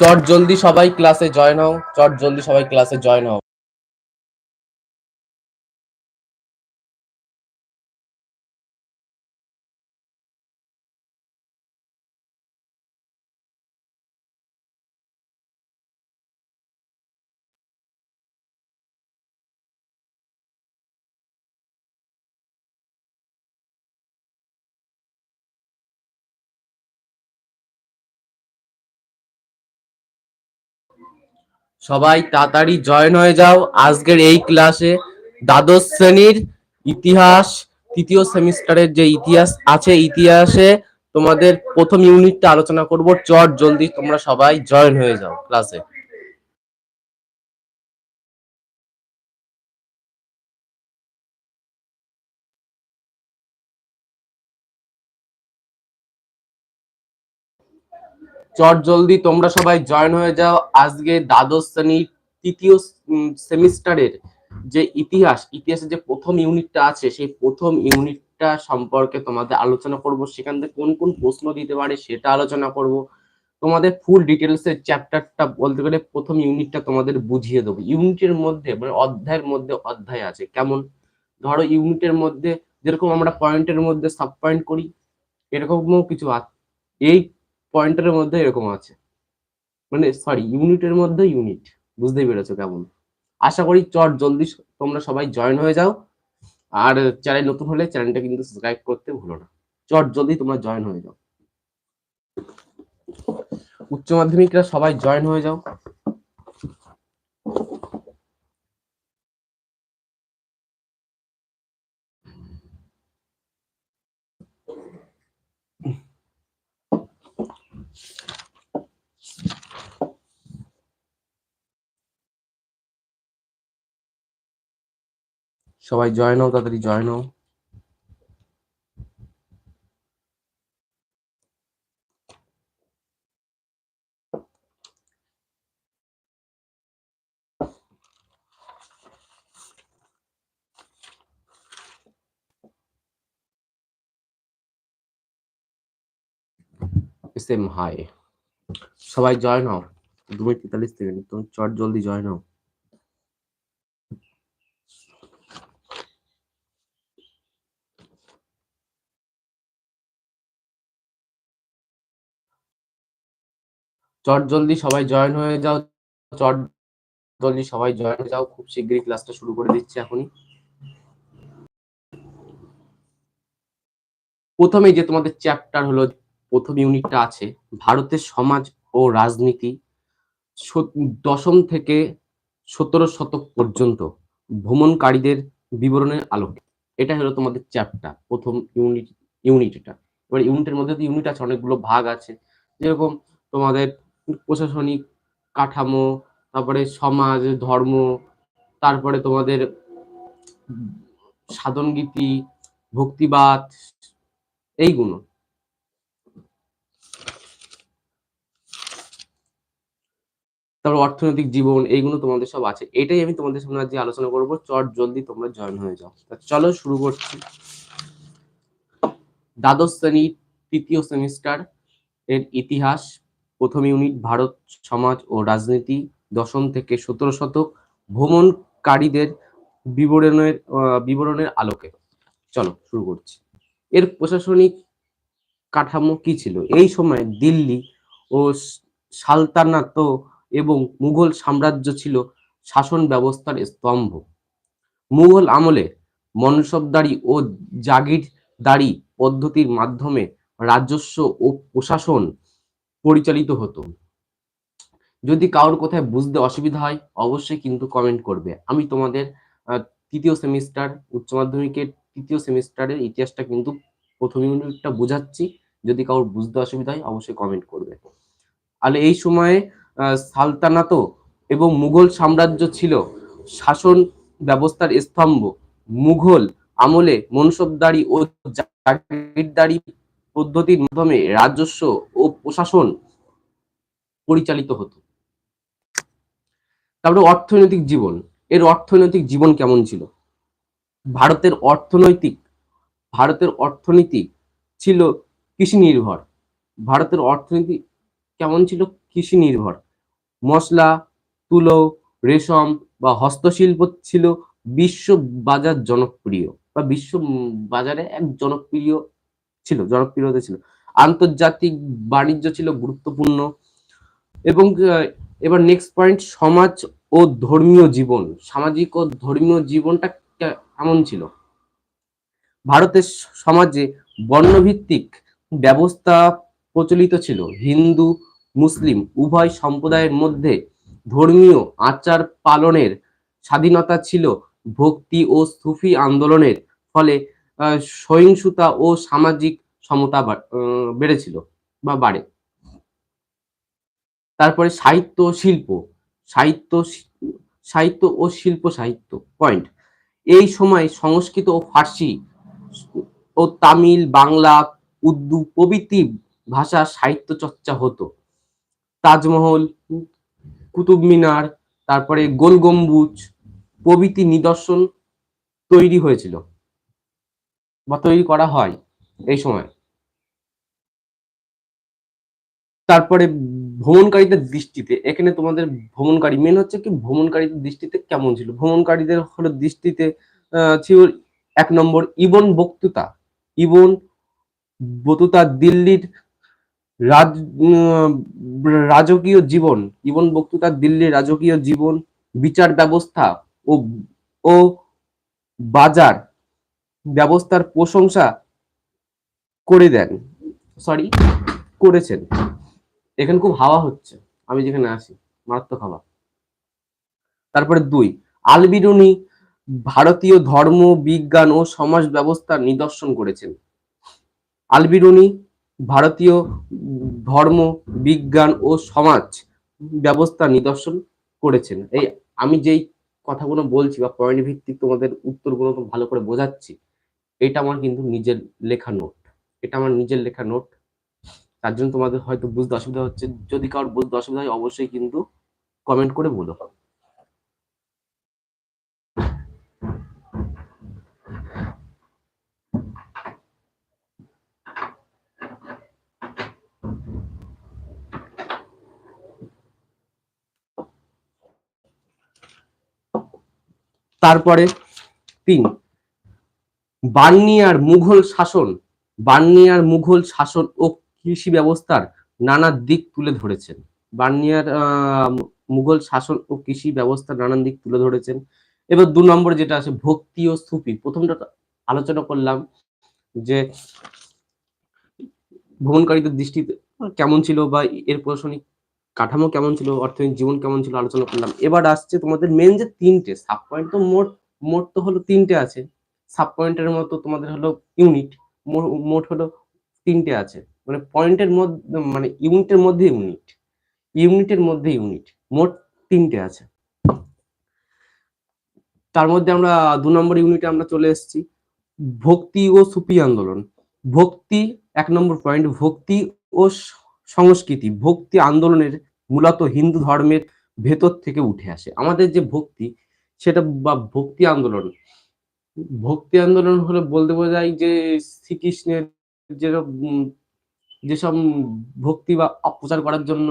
চট জলদি সবাই ক্লাসে জয়েন হও চট জলদি সবাই ক্লাসে জয়েন হও। সবাই তাড়াতাড়ি জয়েন হয়ে যাও। আজকের এই ক্লাসে দ্বাদশ শ্রেণির ইতিহাস, তৃতীয় সেমিস্টারের যে ইতিহাস আছে, ইতিহাসে তোমাদের প্রথম ইউনিটটা আলোচনা করব। চট জলদি তোমরা সবাই জয়েন হয়ে যাও ক্লাসে। চট জলদি তোমরা সবাই জয়েন হয়ে যাও। আজকে দ্বাদশ শ্রেণির তৃতীয় সেমিস্টারের যে ইতিহাস, ইতিহাসের যে প্রথম ইউনিটটা আছে, সেই প্রথম ইউনিটটা সম্পর্কে তোমাদের আলোচনা করব। সেখান থেকে কোন কোন প্রশ্ন দিতে পারে সেটা আলোচনা করব। তোমাদের ফুল ডিটেলস এর চ্যাপ্টারটা বলতে গেলে প্রথম ইউনিটটা তোমাদের বুঝিয়ে দেবো। ইউনিটের মধ্যে মানে অধ্যায়ের মধ্যে অধ্যায় আছে। কেমন? ধরো ইউনিটের মধ্যে যেরকম আমরা পয়েন্টের মধ্যে সাব পয়েন্ট করি, এরকমও কিছু এই পয়েন্টের মধ্যে এরকম আছে। মানে সরি ইউনিটের মধ্যে ইউনিট। বুঝতেই পেরেছ কেমন? আশা করি চট জলদি তোমরা সবাই জয়েন হয়ে যাও। আর চ্যানেল নতুন হলে চ্যানেলটা কিন্তু সাবস্ক্রাইব করতে ভুলো না। চট জলদি তোমরা জয়েন হয়ে যাও। উচ্চ মাধ্যমিকরা সবাই জয়েন হয়ে যাও। সবাই জয়েন হও তাড়াতাড়ি জয়েন হও সেম হাই সবাই জয়েন হও দু মিনিট তেতাল্লিশ সেকেন্ড তুমি চট জলদি জয়েন হও চট জলদি সবাই জয়েন হয়ে যাও, চট জলদি সবাই জয়েন হয়ে যাও, খুব শীঘ্রই ক্লাসটা শুরু করে দিচ্ছি এখনই। প্রথমে যে তোমাদের চ্যাপ্টার হলো, প্রথম ইউনিটটা আছে, ভারতের সমাজ ও রাজনীতি দশম থেকে সতেরো শতক পর্যন্ত ভ্রমণকারীদের বিবরণের আলোকে। এটা হলো তোমাদের চ্যাপ্টার প্রথম ইউনিট ইউনিট এটা। এবার ইউনিটের মধ্যে ইউনিট আছে, অনেকগুলো ভাগ আছে। যেরকম তোমাদের প্রশাসনিক কাঠামো, তারপরে সমাজ, ধর্ম, তারপরে তোমাদের সাধনগীতি, ভক্তিবাদ, এইগুলো। তারপর অর্থনৈতিক জীবন, এইগুলো তোমাদের সব আছে। এটাই আমি তোমাদের সামনে আজকে আলোচনা করব। চট জলদি তোমরা জয়েন হয়ে যাও। চলো শুরু করছি। দ্বাদশ শ্রেণি তৃতীয় সেমিস্টার এর ইতিহাস। প্রথম ইউনিট ভারত সমাজ ও রাজনীতি দশম থেকে সতেরো শতক ভ্রমণকারীদের বিবরণের বিবরণের আলোকে। চলো, শুরু করছি। এর প্রশাসনিক কাঠামো কি ছিল? এই সময় দিল্লি ও সালতানাত এবং মুঘল সাম্রাজ্য ছিল শাসন ব্যবস্থার স্তম্ভ। মুঘল আমলে মনসবদারি ও জাগিরদারি পদ্ধতির মাধ্যমে রাজস্ব ও প্রশাসন পরিচালিত হতো। যদি কারোর কোথায় বুঝতে অসুবিধা হয়, অবশ্যই কিন্তু কমেন্ট করবে। আমি তোমাদের তৃতীয় সেমিস্টার উচ্চ মাধ্যমিকের তৃতীয় সেমিস্টারের ইতিহাসটা কিন্তু প্রথম ইউনিটটা বোঝাচ্ছি। যদি কারোর বুঝতে অসুবিধা হয়, অবশ্যই কমেন্ট করবে। তাহলে এই সময়ে সালতানাত এবং মুঘল সাম্রাজ্য ছিল শাসন ব্যবস্থার স্তম্ভ। মুঘল আমলে মনসবদারি ও জাগিরদারি পদ্ধতির মাধ্যমে রাজস্ব ও প্রশাসন পরিচালিত হতো। তারপরে অর্থনৈতিক জীবন। এর অর্থনৈতিক জীবন কেমন ছিল? ভারতের অর্থনৈতিক, ভারতের অর্থনীতি ছিল কৃষি নির্ভর। ভারতের অর্থনীতি কেমন ছিল? কৃষি নির্ভর। মশলা, তুলো, রেশম বা হস্তশিল্প ছিল বিশ্ব বাজার জনপ্রিয় বা বিশ্ব বাজারে এক জনপ্রিয় ছিল, জনপ্রিয়তা ছিল। আন্তর্জাতিক বাণিজ্য ছিল গুরুত্বপূর্ণ এবং এবার নেক্সট পয়েন্ট সমাজ ও ধর্মীয় জীবন। সামাজিক ও ধর্মীয় জীবনটা কেমন ছিল? ভারতের সমাজে বর্ণভিত্তিক ব্যবস্থা প্রচলিত ছিল। হিন্দু, মুসলিম, উভয় সম্প্রদায়ের মধ্যে ধর্মীয় আচার পালনের স্বাধীনতা ছিল। ভক্তি ও সুফি আন্দোলনের ফলে সহিংসতা ও সামাজিক সমতা বেড়েছিল বা বাড়ে। তারপরে সাহিত্য শিল্প, সাহিত্য সাহিত্য ও শিল্প সাহিত্য পয়েন্ট এই সময় সংস্কৃত ও ফার্সি ও তামিল, বাংলা, উর্দু প্রভৃতি ভাষা সাহিত্য চর্চা হতো। তাজমহল, কুতুব মিনার, তারপরে গোল গম্বুজ প্রভৃতি নিদর্শন তৈরি হয়েছিল। বা তৈরি করা হয় এই সময়। তারপরে ভ্রমণকারীদের দৃষ্টিতে, এখানে তোমাদের ভ্রমণকারী মেন হচ্ছে কি ভ্রমণকারীদের দৃষ্টিতে কেমন ছিল? ভ্রমণকারীদের হলো দৃষ্টিতে ছিল এক নম্বর ইবন বক্তৃতা। ইবন বতুতা দিল্লির রাজ রাজকীয় জীবন। ইবন বক্তৃতা দিল্লির রাজকীয় জীবন, বিচার ব্যবস্থা ও ও বাজার ব্যবস্থার প্রশংসা করে দেন। সরি করেছেন। এখানে খুব হাওয়া হচ্ছে। আমি যেখানে আসি মারাত্মক হাওয়া। তারপরে দুই আলবিরুনি ভারতীয় ধর্ম বিজ্ঞান ও সমাজ ব্যবস্থার নিদর্শন করেছেন। আলবিরুনি ভারতীয় ধর্ম বিজ্ঞান ও সমাজ ব্যবস্থা নিদর্শন করেছেন। এই আমি যেই কথাগুলো বলছি বা পয়েন্ট ভিত্তিক তোমাদের উত্তরগুলো ভালো করে বোঝাচ্ছি এটা আমার কিন্তু নিজের লেখা নোট। এটা আমার নিজের লেখা নোট। তার জন্য তোমাদের হয়তো বুঝতে অসুবিধা হচ্ছে। যদি কারোর বুঝতে অসুবিধা হয়, অবশ্যই কিন্তু কমেন্ট করে বলো। তারপরে তিন। বার্নিয়ার মুঘল শাসন, বার্নিয়ার মুঘল শাসন ও কৃষি ব্যবস্থার নানা দিক তুলে ধরেছেন। বার্নিয়ার মুঘল শাসন ও কৃষি ব্যবস্থার নানান দিক তুলে ধরেছেন। এবার দু নম্বর যেটা আছে, ভক্তি ও স্থুপি প্রথমটা আলোচনা করলাম যে ভ্রমণকারীদের দৃষ্টিতে কেমন ছিল বা এর প্রশাসনিক কাঠামো কেমন ছিল, অর্থনৈতিক জীবন কেমন ছিল, আলোচনা করলাম। এবার আসছে তোমাদের মেন যে তিনটে সাব পয়েন্ট তো মোট মোট তো হলো তিনটে আছে। সাব পয়েন্টের মতো তোমাদের হলো ইউনিট মোট হলো তিনটে আছে। মানে পয়েন্টের মধ্যে মানে ইউনিটের মধ্যে ইউনিট ইউনিটের মধ্যে ইউনিট মোট তিনটে আছে। তার মধ্যে আমরা দু নম্বর ইউনিটে আমরা চলে এসেছি। ভক্তি ও সুপি আন্দোলন। ভক্তি, এক নম্বর পয়েন্ট ভক্তি ও সংস্কৃতি। ভক্তি আন্দোলনের মূলত হিন্দু ধর্মের ভেতর থেকে উঠে আসে। আমাদের যে ভক্তি, সেটা বা ভক্তি আন্দোলন ভক্তি আন্দোলন হলে বলতে বোঝায় যে শ্রীকৃষ্ণের যেসব যেসব ভক্তি বা অপপ্রচার করার জন্য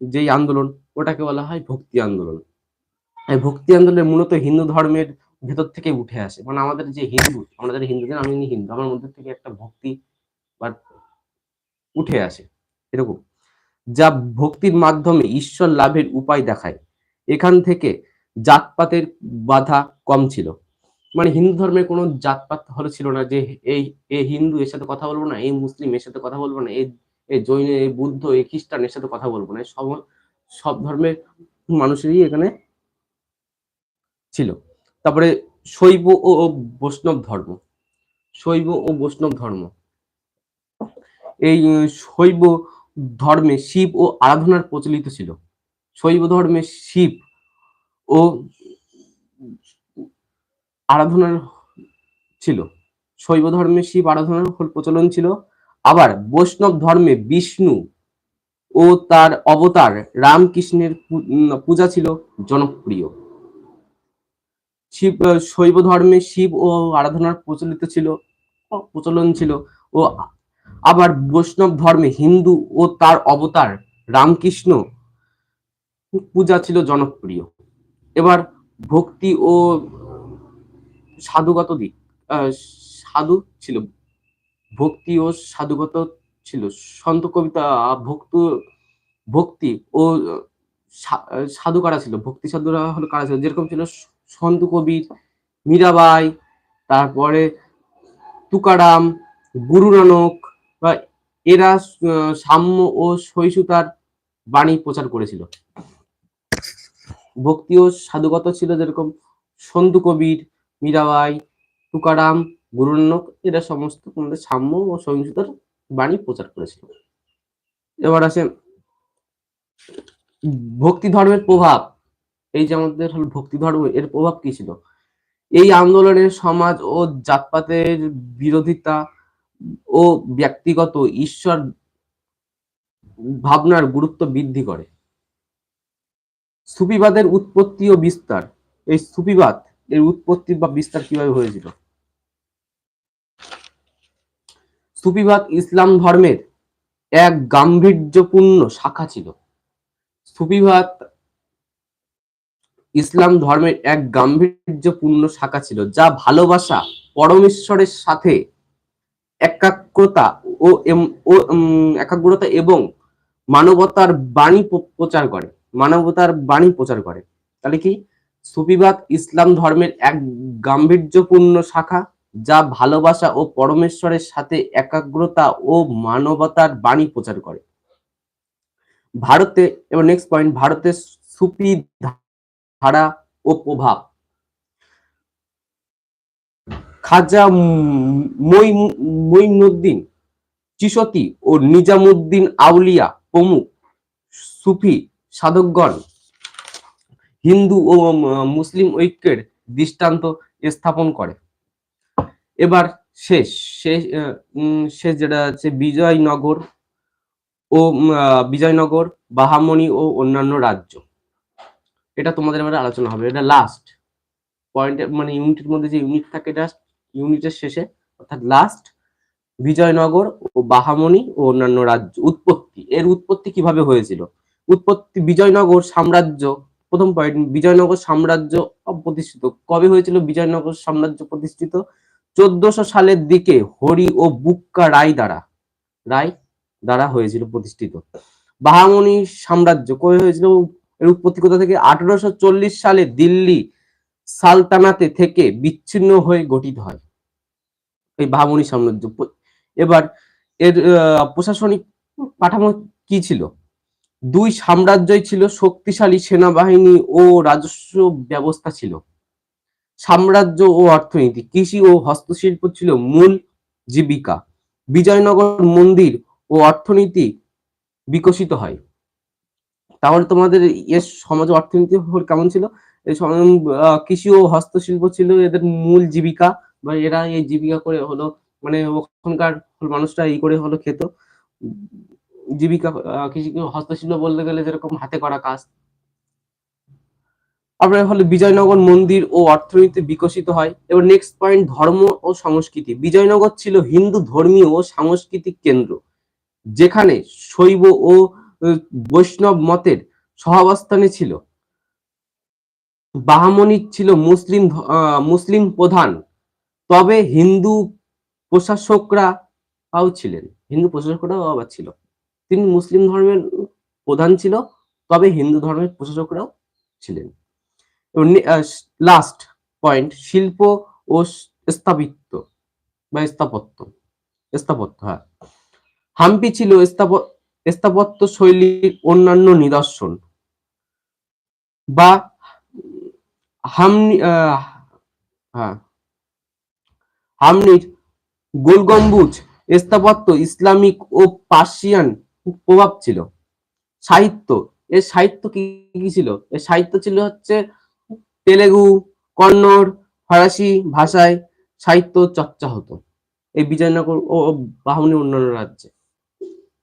যেই আন্দোলন, ওটাকে বলা হয় ভক্তি আন্দোলন। এই ভক্তি আন্দোলনের মূলত হিন্দু ধর্মের ভেতর থেকে উঠে আসে। মানে আমাদের যে হিন্দু আমাদের হিন্দুদের আমি হিন্দু, আমার মধ্যে থেকে একটা ভক্তি বা উঠে আসে, এরকম। যা ভক্তির মাধ্যমে ঈশ্বর লাভের উপায় দেখায়। এখান থেকে জাতপাতের বাধা কম ছিল। মানে হিন্দু ধর্মের কোনো জাতপাত হলো ছিল না যে এই এ হিন্দু এর সাথে কথা বলব না, এই মুসলিম এর সাথে কথা বলব না, এই জৈন, এই বুদ্ধ, এই খ্রিস্টান এর সাথে কথা বলব না সব সব ধর্মের মানুষেরই এখানে ছিল। তারপরে শৈব ও বৈষ্ণব ধর্ম, শৈব ও বৈষ্ণব ধর্ম। এই শৈব ধর্মে শিব ও আরাধনার প্রচলিত ছিল। শৈব ধর্মে শিব ও আরাধনার ছিল। শৈব ধর্মে শিব আরাধনার প্রচলন ছিল। আবার বৈষ্ণব ধর্মে বিষ্ণু ও তার অবতার রামকৃষ্ণের পূজা ছিল জনপ্রিয়। শিব শৈব ধর্মে শিব ও আরাধনার প্রচলিত ছিল, প্রচলন ছিল ও আবার বৈষ্ণব ধর্মে হিন্দু ও তার অবতার রামকৃষ্ণ পূজা ছিল জনপ্রিয়। এবার ভক্তি ও সাধুগত দিক সাধু ছিল, ভক্তি ও সাধুগত ছিল। সন্ত কবিতা, ভক্ত, ভক্তি ও সাধু কারা ছিল? ভক্তি সাধুরা হলো কারা ছিল? যেরকম ছিল সন্ত কবির মীরাবাই, তারপরে তুকারাম, গুরু নানক, বা এরা সাম্য ও সহিষ্ণুতার বাণী প্রচার করেছিল। ভক্তি ও সাধুগত ছিল যেরকম সন্তু কবির মীরাবাই, তুকারাম গুরু এরা সমস্ত তোমাদের সাম্য ও সহিংসতার বাণী প্রচার করেছিল। এবার আসে ভক্তি ধর্মের প্রভাব। এই যে আমাদের ভক্তি ধর্ম এর প্রভাব কি ছিল? এই আন্দোলনের সমাজ ও জাতপাতের বিরোধিতা ও ব্যক্তিগত ঈশ্বর ভাবনার গুরুত্ব বৃদ্ধি করে। সুফিবাদের উৎপত্তি ও বিস্তার। এই সুফিবাদ এর উৎপত্তি বা বিস্তার কীভাবে হয়েছিল? সুফিবাদ ইসলাম ধর্মের এক গাম্ভীর্যপূর্ণ শাখা ছিল। সুফিবাদ ইসলাম ধর্মের এক গাম্ভীর্যপূর্ণ শাখা ছিল, যা ভালোবাসা, পরমেশ্বরের সাথে একাগ্রতা ও একাগ্রতা এবং মানবতার বাণী প্রচার করে। মানবতার বাণী প্রচার করে। তাহলে কি? সুফিবাদ ইসলাম ধর্মের এক গাম্ভীর্যপূর্ণ শাখা, যা ভালোবাসা ও পরমেশ্বরের সাথে একাগ্রতা ও মানবতার বাণী প্রচার করে। ভারতে, এবার নেক্সট পয়েন্ট ভারতের সুফি ধারা ও প্রভাব। খাজা ম- মঈন- মঈনুদ্দিন চিশতি ও নিজামুদ্দিন আউলিয়া প্রমুখ সুফি সাধকগণ হিন্দু ও মুসলিম ঐক্যের দৃষ্টান্ত স্থাপন করে। এবার শেষ শেষ শেষ যেটা আছে, বিজয়নগর ও বিজয়নগর বাহামণি ও অন্যান্য রাজ্য। এটা তোমাদের এবারে আলোচনা হবে। এটা লাস্ট পয়েন্ট মানে ইউনিটের মধ্যে যে ইউনিট থাকে, এটা ইউনিটের শেষে, অর্থাৎ লাস্ট বিজয়নগর ও বাহামণি ও অন্যান্য রাজ্য, উৎপত্তি। এর উৎপত্তি কীভাবে হয়েছিল? উৎপত্তি বিজয়নগর সাম্রাজ্য প্রথম পয়েন্ট বিজয়নগর সাম্রাজ্য প্রতিষ্ঠিত কবে হয়েছিল বিজয়নগর সাম্রাজ্য প্রতিষ্ঠিত? চোদ্দশো সালের দিকে হরি ও বুক্কা রায় দ্বারা রায় দ্বারা হয়েছিল প্রতিষ্ঠিত। বাহামণি সাম্রাজ্য কবে হয়েছিল? এর উৎপত্তি কোথা থেকে আঠারোশো চল্লিশ সালে দিল্লি সালতানাতে থেকে বিচ্ছিন্ন হয়ে গঠিত হয়। এই বাহামণি সাম্রাজ্য। এবার এর প্রশাসনিক কাঠামো কি ছিল? দুই সাম্রাজ্যই ছিল শক্তিশালী সেনাবাহিনী ও রাজস্ব ব্যবস্থা ছিল। সাম্রাজ্য ও অর্থনীতি, কৃষি ও হস্তশিল্প ছিল মূল জীবিকা। বিজয়নগর মন্দির ও অর্থনীতি বিকশিত হয়। তাহলে তোমাদের এর সমাজ অর্থনীতি কেমন ছিল? কৃষি ও হস্তশিল্প ছিল এদের মূল জীবিকা বা এরা এই জীবিকা করে হলো মানে ওখানকার মানুষরা এই করে হলো খেত। জীবিকা কৃষি, হস্তশিল্প বলতে গেলে যেরকম হাতে করা কাজ। আপনার হলো বিজয়নগর মন্দির ও অর্থনীতি বিকশিত হয়। এবার নেক্সট পয়েন্ট ধর্ম ও সংস্কৃতি। বিজয়নগর ছিল হিন্দু ধর্মীয় ও সাংস্কৃতিক কেন্দ্র, যেখানে শৈব ও বৈষ্ণব মতের সহাবস্থানে ছিল। বাহামণি ছিল মুসলিম মুসলিম প্রধান। তবে হিন্দু প্রশাসকরাও ছিলেন। হিন্দু প্রশাসকরাও আবার ছিল। তিনি মুসলিম ধর্মের প্রধান ছিল, তবে হিন্দু ধর্মের প্রশাসকরাও ছিলেন। লাস্ট পয়েন্ট শিল্প ও স্থাপিত্ব বা স্থাপত্য। স্থাপত্য হ্যাঁ। হাম্পি ছিল স্থাপ- স্থাপত্য শৈলীর অন্যান্য নিদর্শন বা হামনি হ্যাঁ। হামনির গোল গম্বুজ স্থাপত্য ইসলামিক ও পার্সিয়ান প্রভাব ছিল। সাহিত্য, এর সাহিত্য কি কি ছিল? এর সাহিত্য ছিল হচ্ছে তেলেগু, কন্নড়, ফরাসি ভাষায় সাহিত্য চর্চা হতো। এই বিজয়নগর ও ও অন্যান্য রাজ্যে।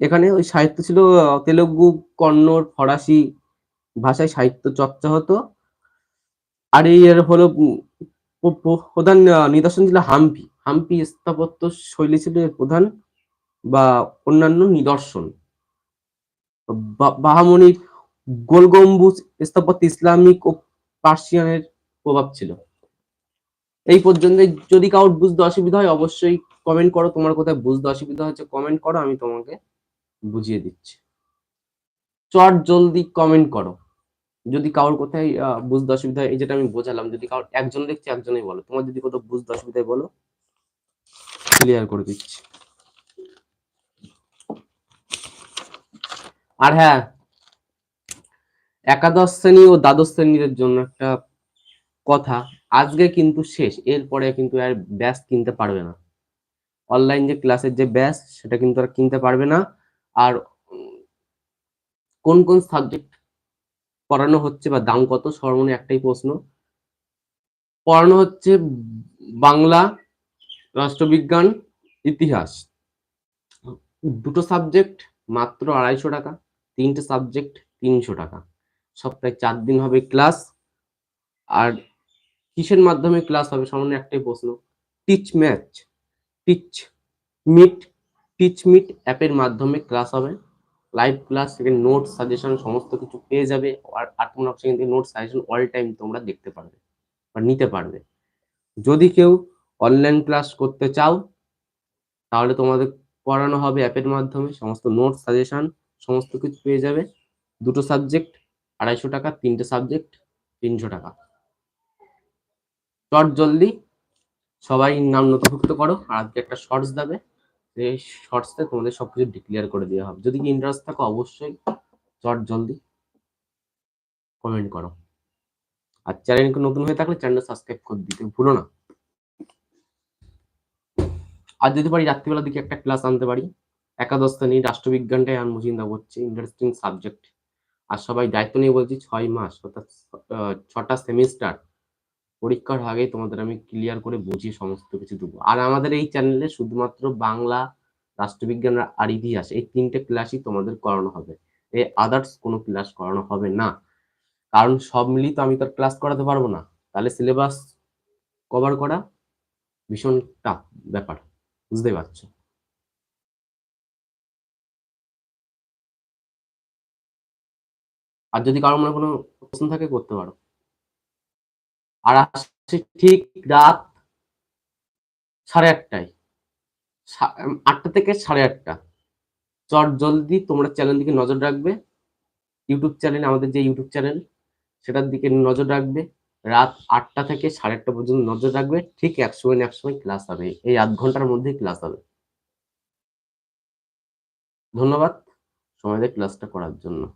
এখানে ওই সাহিত্য ছিল তেলেগু, কন্নড়, ফরাসি ভাষায় সাহিত্য চর্চা হতো। আর এই এর হলো প্রধান নিদর্শন ছিল হাম্পি। হাম্পি স্থাপত্য শৈলী ছিল প্রধান বা অন্যান্য নিদর্শন। বা- বাহামণির গোল গম্বুজ স্থাপত্য ইসলামিক ও পার্সিয়ানের প্রভাব ছিল। এই পর্যন্ত যদি কারোর বুঝতে অসুবিধা হয়, অবশ্যই কমেন্ট করো। তোমার কোথায় বুঝতে অসুবিধা হচ্ছে কমেন্ট করো। আমি তোমাকে বুঝিয়ে দিচ্ছি। চট জলদি কমেন্ট করো। যদি কারোর কোথায় বুঝতে অসুবিধা হয়, এই যেটা আমি বোঝালাম, যদি কারোর একজন দেখছে, একজনই বলো। তোমার যদি কোথাও বুঝতে অসুবিধা হয়, বলো। ক্লিয়ার করে দিচ্ছি। আর হ্যাঁ একাদশ শ্রেণি ও দ্বাদশ শ্রেণির জন্য একটা কথা, আজকে কিন্তু শেষ, এরপরে কিন্তু আর ব্যাস কিনতে পারবে না। অনলাইন যে ক্লাসের যে ব্যাস, সেটা কিন্তু আর কিনতে পারবে না। আর কোন কোন সাবজেক্ট পড়ানো হচ্ছে বা দাম কত সর্বমোট একটাই প্রশ্ন। পড়ানো হচ্ছে বাংলা, রাষ্ট্রবিজ্ঞান, ইতিহাস। দুটো সাবজেক্ট, মাত্র আড়াইশো টাকা। তিনটে সাবজেক্ট তিনশো টাকা। সপ্তাহে চার দিন হবে ক্লাস আর কিসের মাধ্যমে ক্লাস হবে সামান্য একটাই প্রশ্ন। Teach match teach meet teach meet অ্যাপের মাধ্যমে ক্লাস হবে। লাইভ ক্লাস থেকে নোট সাজেশন সমস্ত কিছু পেয়ে যাবে, আর আট নম্বর সেকেন্ড থেকে নোট সাজেশন অল টাইম তোমরা দেখতে পারবে বা নিতে পারবে। যদি কেউ অনলাইন ক্লাস করতে চাও, তাহলে তোমাদের পড়ানো হবে অ্যাপের মাধ্যমে। সমস্ত নোট সাজেশন সমস্ত কিছু পেয়ে যাবে। দুটো সাবজেক্ট আড়াইশো টাকা, তিনটে সাবজেক্ট তিনশো টাকা। চট জলদি সবাই নাম নথিভুক্ত করো। আর আজকে একটা শর্টস দেবে। এই শর্টসে তোমাদের সবকিছু ডিক্লেয়ার করে দেওয়া হবে। যদি কি ইন্টারেস্ট থাকো অবশ্যই চট জলদি কমেন্ট করো। আর চ্যানেলকে নতুন হয়ে থাকলে চ্যানেলটা সাবস্ক্রাইব করে দিতে ভুলো না। আর যদি পারি রাত্রিবেলার দিকে একটা ক্লাস আনতে পারি। একাদশ শ্রেণি রাষ্ট্রবিজ্ঞানটাই আনব চিন্তা করছি ইন্টারেস্টিং সাবজেক্ট আর সবাই দায়িত্ব নিয়ে বলছি ছয় মাস, অর্থাৎ ছটা সেমিস্টার পরীক্ষার আগেই তোমাদের আমি ক্লিয়ার করে বুঝিয়ে সমস্ত কিছু দেবো। আর আমাদের এই চ্যানেলে শুধুমাত্র বাংলা রাষ্ট্রবিজ্ঞান আর ইতিহাস, এই তিনটে ক্লাসই তোমাদের করানো হবে। এই আদার্স কোনো ক্লাস করানো হবে না। কারণ সব মিলিয়ে তো আমি তো ক্লাস করাতে পারব না। তাহলে সিলেবাস কভার করা ভীষণ টাফ ব্যাপার, বুঝতেই পারছ? আর যদি কারও মনে কোনো প্রশ্ন থাকে, করতে পারো। আর আসছে ঠিক রাত সাড়ে আটটায়। আটটা থেকে সাড়ে আটটা। চট জলদি তোমরা চ্যানেল দিকে নজর রাখবে। ইউটিউব চ্যানেল আমাদের যে ইউটিউব চ্যানেল সেটার দিকে নজর রাখবে। রাত আটটা থেকে সাড়ে আটটা পর্যন্ত নজর রাখবে। ঠিক এক সময় না এক সময় ক্লাস হবে। এই আধ ঘণ্টার মধ্যেই ক্লাস হবে। ধন্যবাদ। সময় দিয়ে ক্লাসটা করার জন্য।